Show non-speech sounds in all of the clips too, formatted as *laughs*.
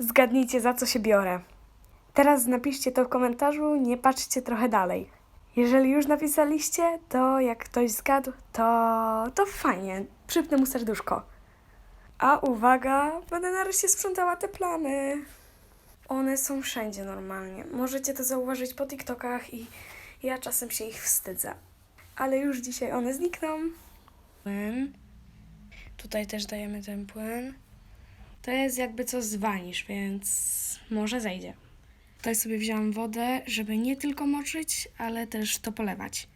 Zgadnijcie, za co się biorę. Teraz napiszcie to w komentarzu, nie patrzcie trochę dalej. Jeżeli już napisaliście, to jak ktoś zgadł, to, to fajnie, przypnę mu serduszko. A uwaga, będę nareszcie sprzątała te plamy. One są wszędzie normalnie. Możecie to zauważyć po TikTokach i ja czasem się ich wstydzę. Ale już dzisiaj one znikną. Płyn. Tutaj też dajemy ten płyn. To jest jakby co z wanisz, więc może zejdzie. Tutaj sobie wziąłam wodę, żeby nie tylko moczyć, ale też to polewać.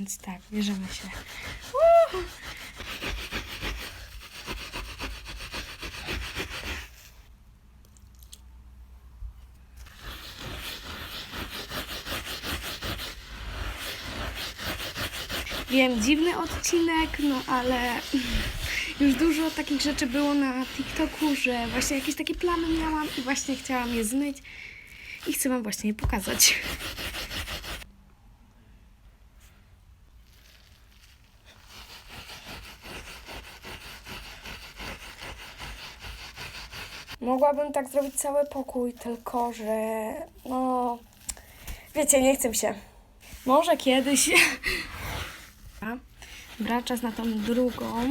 Więc tak, bierzemy się. Uuu. Wiem, dziwny odcinek, no ale już dużo takich rzeczy było na TikToku, że właśnie jakieś takie plamy miałam i właśnie chciałam je zmyć i chcę Wam właśnie je pokazać. Mogłabym tak zrobić cały pokój, tylko że no wiecie, nie chcę się. Może kiedyś. *laughs* Dobra, czas na tą drugą.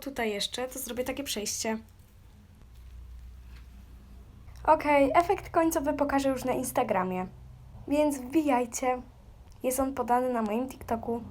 Tutaj jeszcze, to zrobię takie przejście. Okej, efekt końcowy pokażę już na Instagramie. Więc wbijajcie. Jest on podany na moim TikToku.